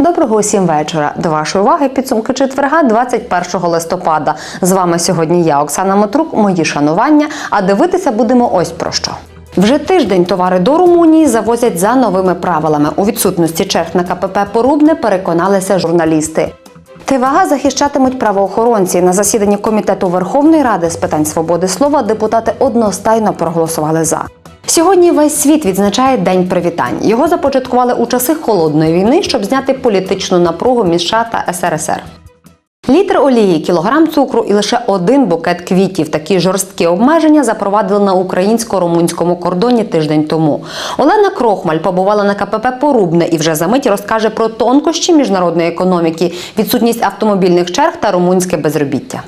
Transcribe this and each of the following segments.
Доброго усім вечора. До вашої уваги підсумки четверга 21 листопада. З вами сьогодні я, Оксана Матрук, мої шанування. А дивитися будемо ось про що. Вже тиждень товари до Румунії завозять за новими правилами. У відсутності черг на КПП Порубне переконалися журналісти. ТВА захищатимуть правоохоронці. На засіданні комітету Верховної Ради з питань свободи слова депутати одностайно проголосували за. Сьогодні весь світ відзначає День привітань. Його започаткували у часи холодної війни, щоб зняти політичну напругу між США та СРСР. Літр олії, кілограм цукру і лише один букет квітів. Такі жорсткі обмеження запровадили на українсько-румунському кордоні тиждень тому. Олена Крохмаль побувала на КПП Порубне і вже за мить розкаже про тонкощі міжнародної економіки, відсутність автомобільних черг та румунське безробіття.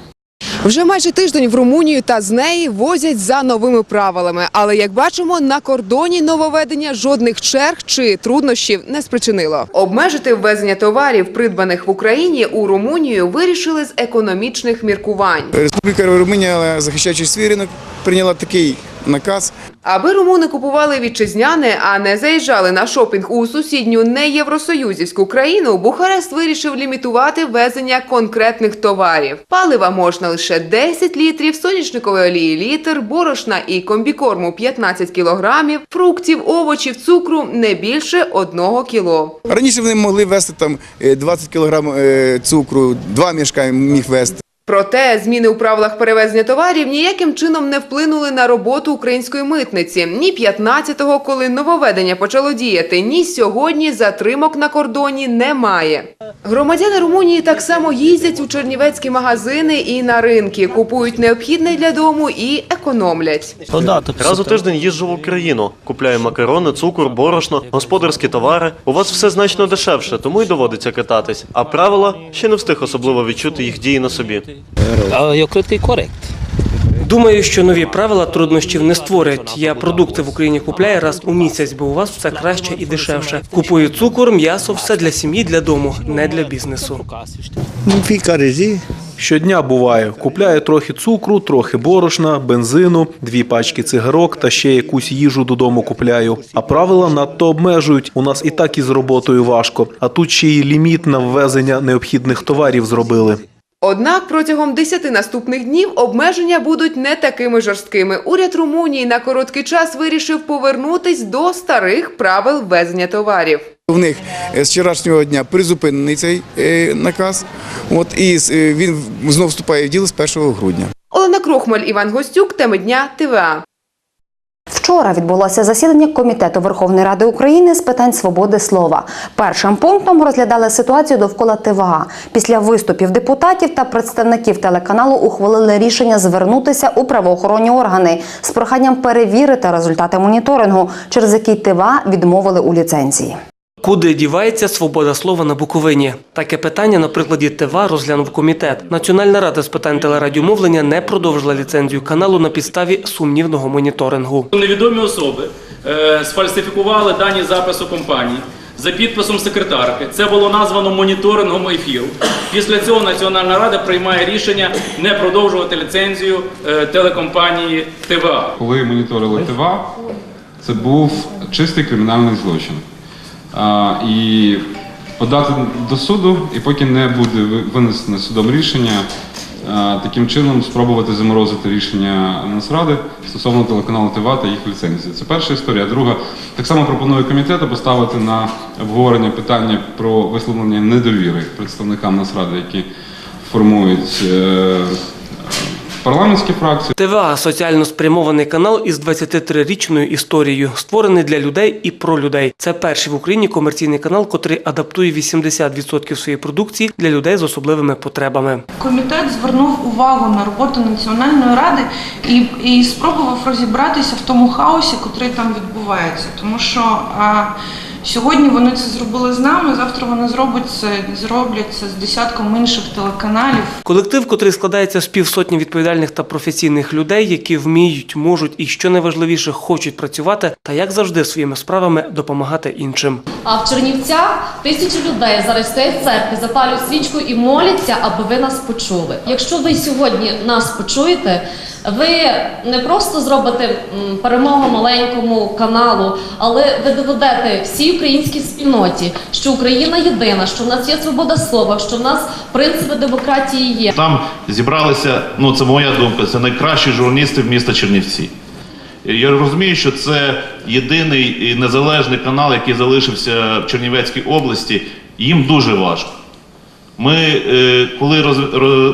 Вже майже тиждень в Румунію та з неї возять за новими правилами. Але як бачимо, на кордоні нововведення жодних черг чи труднощів не спричинило. Обмежити ввезення товарів, придбаних в Україні, у Румунію вирішили з економічних міркувань. Республіка Румунія, захищаючи свій ринок, прийняла такий наказ. Аби румуни купували вітчизняне, а не заїжджали на шопінг у сусідню неєвросоюзівську країну, Бухарест вирішив лімітувати ввезення конкретних товарів. Палива можна лише 10 літрів, сонячникової олії літр, борошна і комбікорму 15 кілограмів, фруктів, овочів, цукру не більше 1 кіло. Раніше вони могли вести там е, 20 кг е, цукру, два мішка міг вести. Проте зміни у правилах перевезення товарів ніяким чином не вплинули на роботу української митниці. Ні 15-го, коли нововведення почало діяти, ні сьогодні затримок на кордоні немає. Громадяни Румунії так само їздять у чернівецькі магазини і на ринки, купують необхідне для дому і економлять. Раз у тиждень їжджу в Україну, купляю макарони, цукор, борошно, господарські товари. У вас все значно дешевше, тому й доводиться кататись. А правила ще не встиг особливо відчути їх дії на собі. А я короткий корект. Думаю, що нові правила труднощів не створять. Я продукти в Україні купляю раз у місяць, бо у вас все краще і дешевше. Купую цукор, м'ясо, все для сім'ї, для дому, не для бізнесу. În Щодня буває. Купляю трохи цукру, трохи борошна, бензину, дві пачки цигарок та ще якусь їжу додому купляю. А правила надто обмежують. У нас і так із роботою важко. А тут ще й ліміт на ввезення необхідних товарів зробили. Однак протягом 10 наступних днів обмеження будуть не такими жорсткими. Уряд Румунії на короткий час вирішив повернутись до старих правил везення товарів. В них з вчорашнього дня призупинений цей е, наказ. От і е, він знов вступає в діло з 1 грудня. Олена Крохмаль, Іван Гостюк, теми дня ТВА. Вчора відбулося засідання Комітету Верховної Ради України з питань свободи слова. Першим пунктом розглядали ситуацію довкола ТВА. Після виступів депутатів та представників телеканалу ухвалили рішення звернутися у правоохоронні органи з проханням перевірити результати моніторингу, через який ТВА відмовили у ліцензії. Куди дівається свобода слова на Буковині? Таке питання на прикладі ТВА розглянув комітет. Національна рада з питань телерадіомовлення не продовжила ліцензію каналу на підставі сумнівного моніторингу. Невідомі особи е, сфальсифікували дані запису компанії за підписом секретарки. Це було названо моніторингом ефіру. Після цього Національна рада приймає рішення не продовжувати ліцензію е, телекомпанії ТВА. коли моніторили ТВА, це був чистий кримінальний злочин. І подати до суду, і поки не буде винесено судом рішення, таким чином спробувати заморозити рішення Нацради стосовно телеканалу ТВА та їх ліцензії. Це перша історія. Друга, так само пропоную комітету поставити на обговорення питання про висловлення недовіри представникам Нацради, які формують е, парламентські фракції. ТВА соціально спрямований канал із 23-річною історією, створений для людей і про людей. Це перший в Україні комерційний канал, котрий адаптує 80% своєї продукції для людей з особливими потребами. Комітет звернув увагу на роботу Національної ради і, і спробував розібратися в тому хаосі, який там відбувається. Тому що а, сьогодні вони це зробили з нами, завтра вони зроблять це, зроблять це з десятком інших телеканалів. Колектив, котрий складається з півсотні відповідальних та професійних людей, які вміють, можуть і що найважливіше хочуть працювати, та як завжди своїми справами допомагати іншим. А в Чернівцях тисячі людей зараз стоять в церкві, запалюють свічку і моляться, аби ви нас почули. Якщо ви сьогодні нас почуєте, Ви не просто зробите перемогу маленькому каналу, але ви доведете всій українській спільноті, що Україна єдина, що в нас є свобода слова, що в нас принципи демократії є. Там зібралися, ну це моя думка, це найкращі журналісти в міста Чернівці. Я розумію, що це єдиний і незалежний канал, який залишився в Чернівецькій області. Їм дуже важко. Ми, е, коли роз,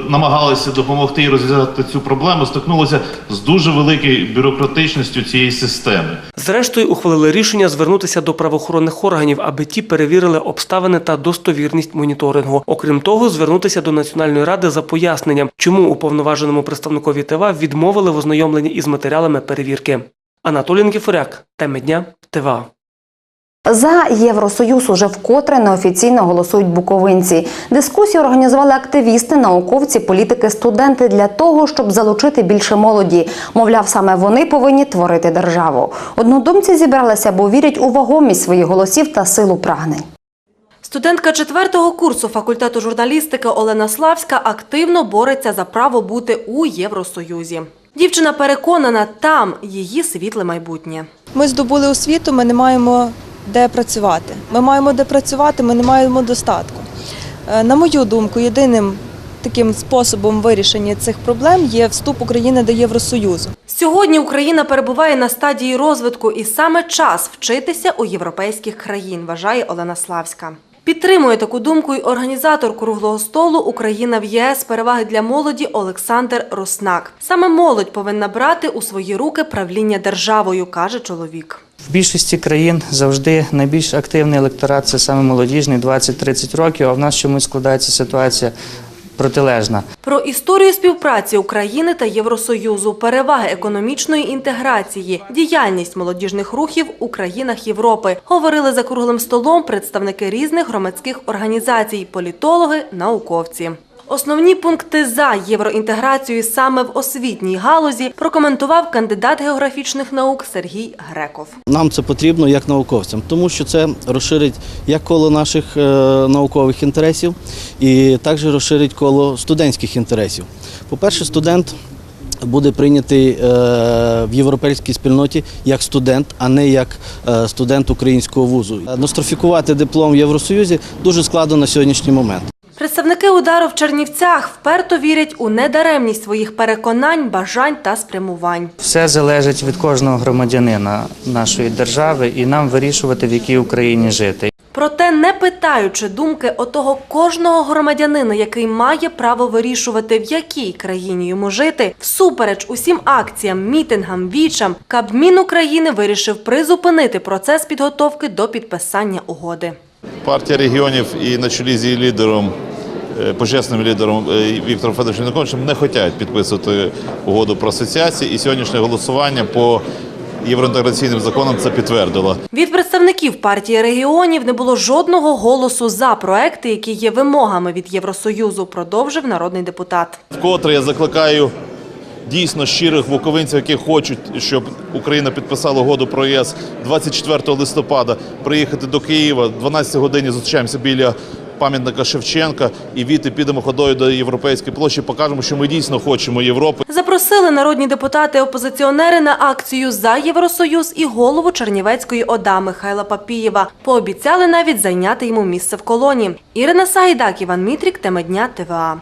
намагалися допомогти і розв'язати цю проблему, стикнулися з дуже великою бюрократичністю цієї системи. Зрештою, ухвалили рішення звернутися до правоохоронних органів, аби ті перевірили обставини та достовірність моніторингу. Окрім того, звернутися до Національної ради за поясненням, чому уповноваженому представникові ТВА відмовили в ознайомленні із матеріалами перевірки. Анатолій Никифоряк, теми дня ТВА. За Євросоюз уже вкотре неофіційно голосують буковинці. Дискусію організували активісти, науковці, політики, студенти для того, щоб залучити більше молоді. Мовляв, саме вони повинні творити державу. Однодумці зібралися, бо вірять у вагомість своїх голосів та силу прагнень. Студентка четвертого курсу факультету журналістики Олена Славська активно бореться за право бути у Євросоюзі. Дівчина переконана, там її світле майбутнє. Ми здобули освіту, ми не маємо де працювати. Ми маємо де працювати, ми не маємо достатку. Е, На мою думку, єдиним таким способом вирішення цих проблем є вступ України до Євросоюзу. Сьогодні Україна перебуває на стадії розвитку і саме час вчитися у європейських країн, вважає Олена Славська. Підтримує таку думку й організатор круглого столу Україна в ЄС переваги для молоді Олександр Роснак. Саме молодь повинна брати у свої руки правління державою, каже чоловік. В більшості країн завжди найбільш активний електорат це саме молодіжний 20-30 років, а в нас чомусь складається ситуація протилежна. Про історію співпраці України та Євросоюзу, переваги економічної інтеграції, діяльність молодіжних рухів у країнах Європи говорили за круглим столом представники різних громадських організацій, політологи, науковці. Основні пункти за євроінтеграцію саме в освітній галузі прокоментував кандидат географічних наук Сергій Греков. Нам це потрібно як науковцям, тому що це розширить як коло наших е, наукових інтересів і також розширить коло студентських інтересів. По-перше, студент буде прийнятий е, в європейській спільноті як студент, а не як е, студент українського вузу. Нострифікувати диплом в Євросоюзі дуже складно на сьогоднішній момент. Представники удару в Чернівцях вперто вірять у недаремність своїх переконань, бажань та спрямувань. Все залежить від кожного громадянина нашої держави і нам вирішувати, в якій Україні жити. Проте, не питаючи думки отого кожного громадянина, який має право вирішувати, в якій країні йому жити, всупереч усім акціям, мітингам, вічам, Кабмін України вирішив призупинити процес підготовки до підписання угоди. Партія регіонів і на чолі з її лідером, почесним лідером е, Віктором Федоровичем Януковичем не хочуть підписувати угоду про асоціацію. І сьогоднішнє голосування по євроінтеграційним законам це підтвердило. Від представників партії регіонів не було жодного голосу за проекти, які є вимогами від Євросоюзу, продовжив народний депутат. Вкотре я закликаю дійсно щирих буковинців, які хочуть, щоб Україна підписала угоду про ЄС 24 листопада, приїхати до Києва. 12 годині зустрічаємося біля пам'ятника Шевченка і віти підемо ходою до європейської площі. Покажемо, що ми дійсно хочемо Європи. Запросили народні депутати-опозиціонери на акцію за Євросоюз і голову Чернівецької ОДА Михайла Папієва. Пообіцяли навіть зайняти йому місце в колоні. Ірина Сагайдак, Іван Мітрік, тема дня ТВА.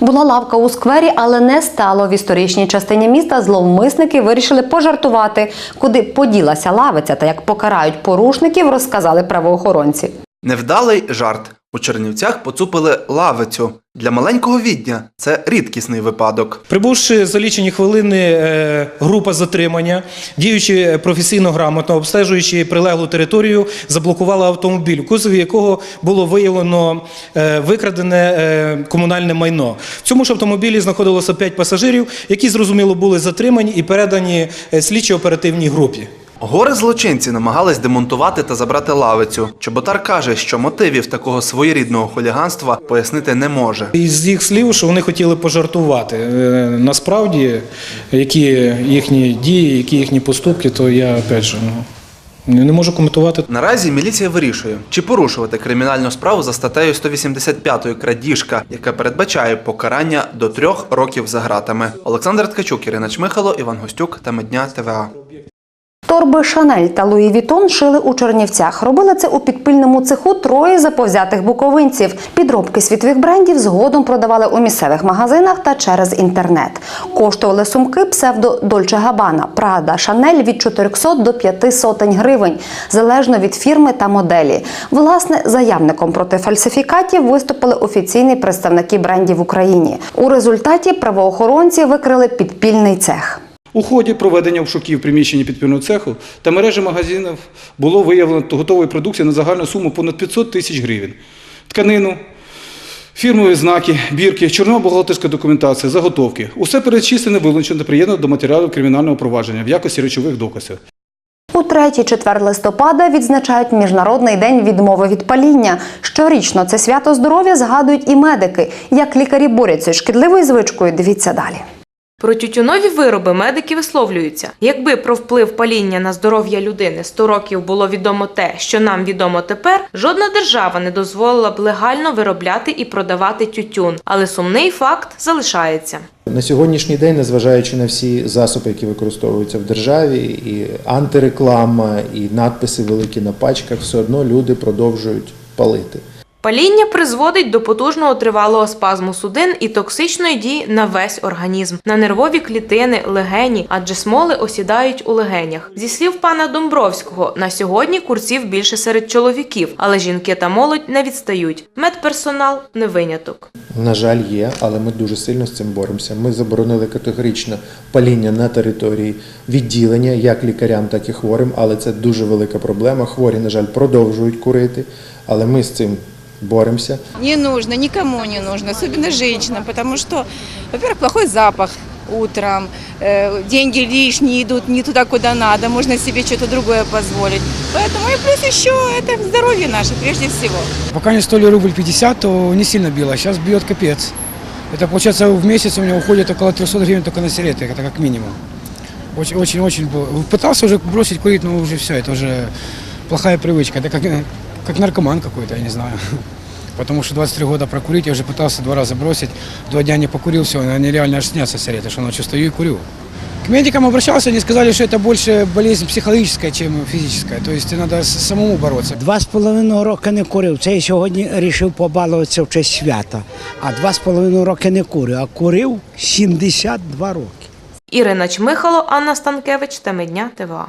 Була лавка у сквері, але не стало в історичній частині міста. Зловмисники вирішили пожартувати, куди поділася лавиця та як покарають порушників, розказали правоохоронці. Невдалий жарт. У Чернівцях поцупили лавицю. Для маленького відня це рідкісний випадок. Прибувши за лічені хвилини е, група затримання, діючи професійно грамотно, обстежуючи прилеглу територію, заблокувала автомобіль, у кузові якого було виявлено е, викрадене е, комунальне майно. В цьому ж автомобілі знаходилося 5 пасажирів, які зрозуміло були затримані і передані е, слідчо-оперативній групі. Гори злочинці намагались демонтувати та забрати лавицю. Чоботар каже, що мотивів такого своєрідного хуліганства пояснити не може. Із їх слів, що вони хотіли пожартувати. Е, Насправді, які їхні дії, які їхні поступки, то я опять же ну, Не, не можу коментувати. Наразі міліція вирішує, чи порушувати кримінальну справу за статтею 185 крадіжка, яка передбачає покарання до трьох років за ґратами. Олександр Ткачук, Ірина Чмихало, Іван Гостюк та Медня ТВА. Торби Шанель та Луї Вітон шили у Чернівцях. Робили це у підпільному цеху троє заповзятих буковинців. Підробки світових брендів згодом продавали у місцевих магазинах та через інтернет. Коштували сумки псевдо Дольче Габана, Прада, Шанель від 400 до 5 сотень гривень, залежно від фірми та моделі. Власне, заявником проти фальсифікатів виступили офіційні представники брендів в Україні. У результаті правоохоронці викрили підпільний цех. У ході проведення обшуків приміщення підпільного цеху та мережі магазинів було виявлено готової продукції на загальну суму понад 500 тисяч гривень. Тканину, фірмові знаки, бірки, чорнова бухгалтерська документація, заготовки. Усе перечислене вилучено та приєднано до матеріалів кримінального провадження в якості речових доказів. У 3-4 листопада відзначають Міжнародний день відмови від паління. Щорічно це свято здоров'я згадують і медики. Як лікарі борються з шкідливою звичкою, дивіться далі. Про тютюнові вироби медики висловлюються. Якби про вплив паління на здоров'я людини 100 років було відомо те, що нам відомо тепер, жодна держава не дозволила б легально виробляти і продавати тютюн. Але сумний факт залишається. На сьогоднішній день, незважаючи на всі засоби, які використовуються в державі, і антиреклама, і надписи великі на пачках, все одно люди продовжують палити. Паління призводить до потужного тривалого спазму судин і токсичної дії на весь організм, на нервові клітини, легені, адже смоли осідають у легенях. Зі слів пана Домбровського, на сьогодні курців більше серед чоловіків, але жінки та молодь не відстають. Медперсонал не виняток. На жаль, є, але ми дуже сильно з цим боремося. Ми заборонили категорично паління на території відділення, як лікарям, так і хворим, але це дуже велика проблема. Хворі, на жаль, продовжують курити, але ми з цим боремося. Не нужно, никому не нужно, особенно женщинам, потому что, во-первых, плохой запах утром, э, деньги лишние идут не туда, куда надо, можно себе что-то другое позволить. Поэтому и плюс еще это здоровье наше прежде всего. Пока не стоили рубль 50, то не сильно било, сейчас бьет капец. Это получается в месяц у меня уходит около 300 гривен только на сигареты, это как минимум. Очень-очень пытался уже бросить курить, но уже все, это уже плохая привычка. Это как, как наркоман какой-то, я не знаю. Потому что 23 года прокурить, я уже пытался два раза бросить, два дня не покурил, все, они реально аж снятся сигареты, что ночью стою и курю. К медикам обращался, они сказали, что это больше болезнь психологическая, чем физическая. То есть надо с- самому бороться. Два з половиною роки не курив. Це я сьогодні вирішив побалуватися в честь свята. А два з половиною роки не курив, а курив 72 роки. Ірина Чмихало, Анна Станкевич та Медня ТВА.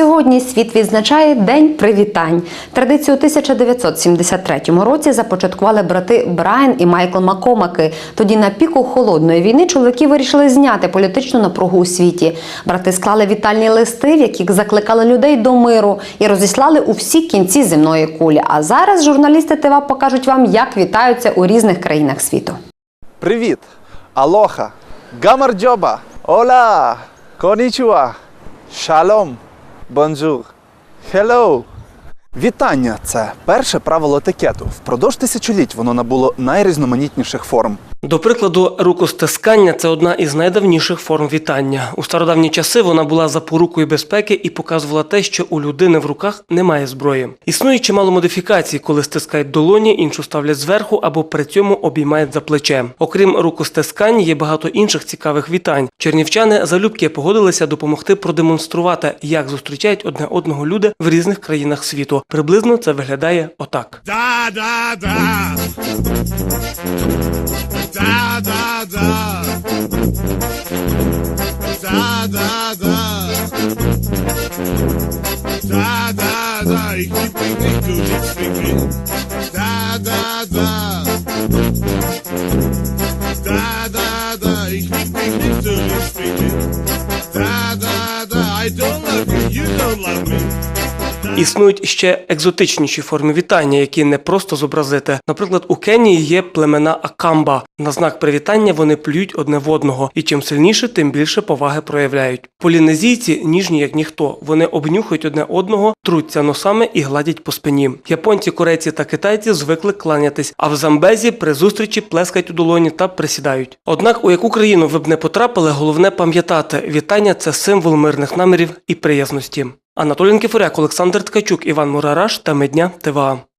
Сьогодні світ відзначає День привітань. Традицію у 1973 році започаткували брати Брайан і Майкл Макомаки. Тоді на піку холодної війни чоловіки вирішили зняти політичну напругу у світі. Брати склали вітальні листи, в яких закликали людей до миру і розіслали у всі кінці земної кулі. А зараз журналісти ТВ покажуть вам, як вітаються у різних країнах світу. Привіт! Алоха! Гамарджоба! Ола! Конічуа! Шалом! Бонжур! Hello! Вітання це перше правило етикету. Впродовж тисячоліть воно набуло найрізноманітніших форм. До прикладу, рукостискання це одна із найдавніших форм вітання. У стародавні часи вона була запорукою безпеки і показувала те, що у людини в руках немає зброї. Існує чимало модифікацій, коли стискають долоні, іншу ставлять зверху або при цьому обіймають за плече. Окрім рукостискань, є багато інших цікавих вітань. Чернівчани залюбки погодилися допомогти продемонструвати, як зустрічають одне одного люди в різних країнах світу. Приблизно це виглядає отак. Da da da. Da da da. Da da da. Da da da. Ich lieb dich nicht, du liebst mich nicht. Da da da. Da da da. Ich lieb dich nicht, du liebst mich nicht. Da da da. I don't love you, you don't love me. Існують ще екзотичніші форми вітання, які не просто зобразити. Наприклад, у Кенії є племена Акамба. На знак привітання вони плюють одне в одного, і чим сильніше, тим більше поваги проявляють. Полінезійці ніжні як ніхто. Вони обнюхують одне одного, труться носами і гладять по спині. Японці, корейці та китайці звикли кланятись, а в Замбезі при зустрічі плескають у долоні та присідають. Однак, у яку країну ви б не потрапили, головне пам'ятати, вітання це символ мирних намірів і приязності. Анатолій Кіфоряк, Олександр Ткачук, Іван Мурараш та Медня ТВА.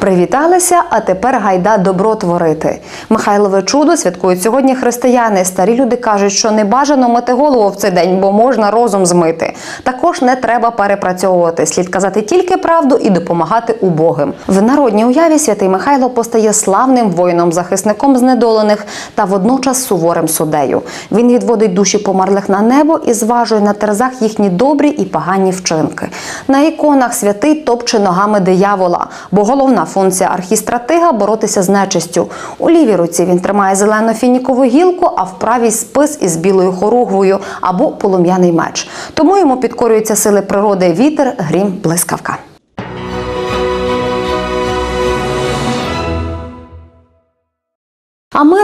Привіталися, а тепер гайда добро творити. Михайлове чудо святкують сьогодні християни. Старі люди кажуть, що не бажано мити голову в цей день, бо можна розум змити. Також не треба перепрацьовувати. Слід казати тільки правду і допомагати убогим. В народній уяві святий Михайло постає славним воїном-захисником знедолених та водночас суворим суддею. Він відводить душі померлих на небо і зважує на терзах їхні добрі і погані вчинки. На іконах святий топче ногами диявола, бо головна функція архістратига боротися з нечистю. У лівій руці він тримає зелену фінікову гілку, а в правій спис із білою хоругвою або полум'яний меч. Тому йому підкорюються сили природи вітер, грім, блискавка.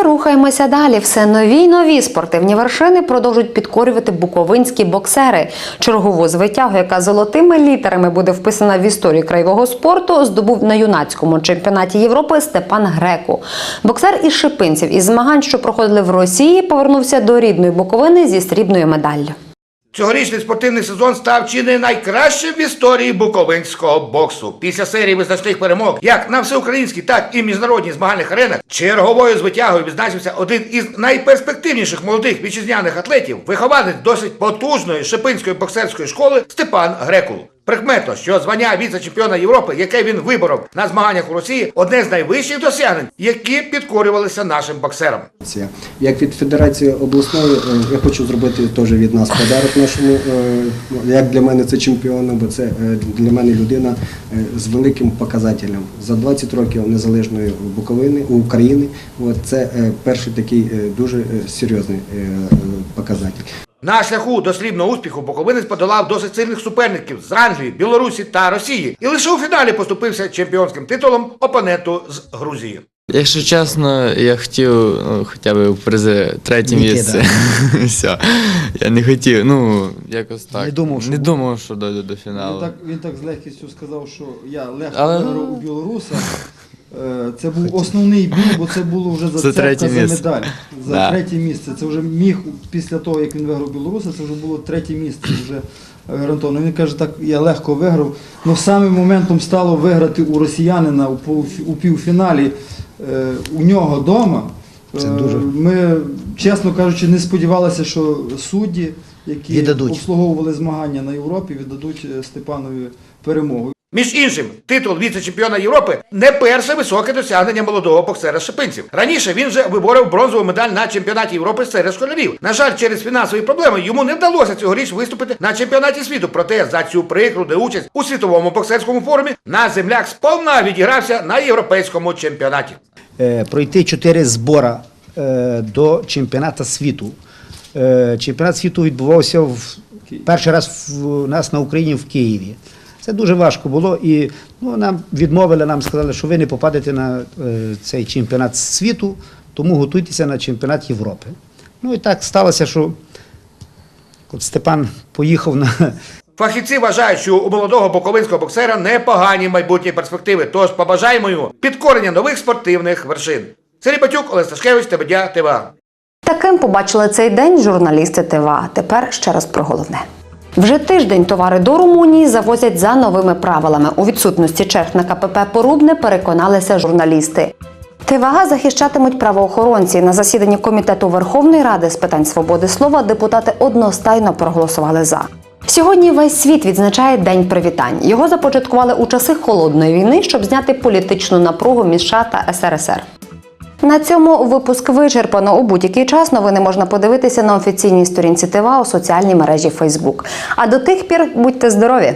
Рухаємося далі. Все нові й нові спортивні вершини продовжують підкорювати буковинські боксери. Чергову звитягу, яка золотими літерами буде вписана в історію краєвого спорту, здобув на юнацькому чемпіонаті Європи Степан Греку. Боксер із Шипинців із змагань, що проходили в Росії, повернувся до рідної Буковини зі срібною медаллю. Цьогорічний спортивний сезон став чи не найкращим в історії буковинського боксу. Після серії визначних перемог, як на всеукраїнській, так і міжнародній змагальних аренах, черговою звитягою відзначився один із найперспективніших молодих вітчизняних атлетів, вихованець досить потужної шипинської боксерської школи Степан Грекул. Прикметно, що звання віце-чемпіона Європи, яке він виборов на змаганнях у Росії, одне з найвищих досягнень, які підкорювалися нашим боксерам. Як від Федерації обласної, е, я хочу зробити теж від нас подарок нашому, е, як для мене це чемпіону, бо це е, для мене людина з великим показателем. За 20 років незалежної Буковини, України, це перший такий дуже серйозний показатель. На шляху до срібного успіху Буковинець подолав досить сильних суперників з Англії, Білорусі та Росії, і лише у фіналі поступився чемпіонським титулом опоненту з Грузії. Якщо чесно, я хотів ну, хоча б призи третє місце. Все. Я не хотів, ну, якось так. Не думав, що не думав, що дойду до фіналу. Він так, він так з легкістю сказав, що я легко Але- виграв у білоруса. Е, Це був основний бій, бо це було вже за Це третє за медаль. За Да. третє місце. Це вже міг після того, як він виграв білоруса, це вже було третє місце. Вже е, гарантовано. Він каже, так я легко виграв. Ну самим моментом стало виграти у росіянина у, півфіналі е, у нього вдома. Дуже- Ми, чесно кажучи, не сподівалися, що судді, які Віддадуть. обслуговували змагання на Європі, віддадуть е, Степанові перемогу. Між іншим, титул віце-чемпіона Європи не перше високе досягнення молодого боксера шипинців. Раніше він вже виборов бронзову медаль на чемпіонаті Європи серед школярів. На жаль, через фінансові проблеми йому не вдалося цьогоріч виступити на чемпіонаті світу. Проте за цю прикру де участь у світовому боксерському форумі на земляк сповна відігрався на європейському чемпіонаті. е, пройти чотири збори е, до чемпіонату світу. Е, Чемпіонат світу відбувався в, перший раз у нас на Україні в Києві. Це дуже важко було, і ну, нам відмовили, нам сказали, що ви не попадете на е, цей чемпіонат світу, тому готуйтеся на чемпіонат Європи. Ну і так сталося, що от Степан поїхав на Фахівці вважають, що у молодого буковинського боксера непогані майбутні перспективи. Тож побажаємо йому підкорення нових спортивних вершин. Сергій Батюк, Олег Сташкевич, Тебедя, ТВА. Таким побачили цей день журналісти ТВА. Тепер ще раз про головне. Вже тиждень товари до Румунії завозять за новими правилами. У відсутності черг на КПП Порубне переконалися журналісти. ТВА захищатимуть правоохоронці. На засіданні комітету Верховної Ради з питань свободи слова депутати одностайно проголосували за. Сьогодні весь світ відзначає День привітань. Його започаткували у часи холодної війни, щоб зняти політичну напругу між США та СРСР. На цьому випуск вичерпано. У будь-який час новини можна подивитися на офіційній сторінці ТВА у соціальній мережі Facebook. А до тих пір будьте здорові!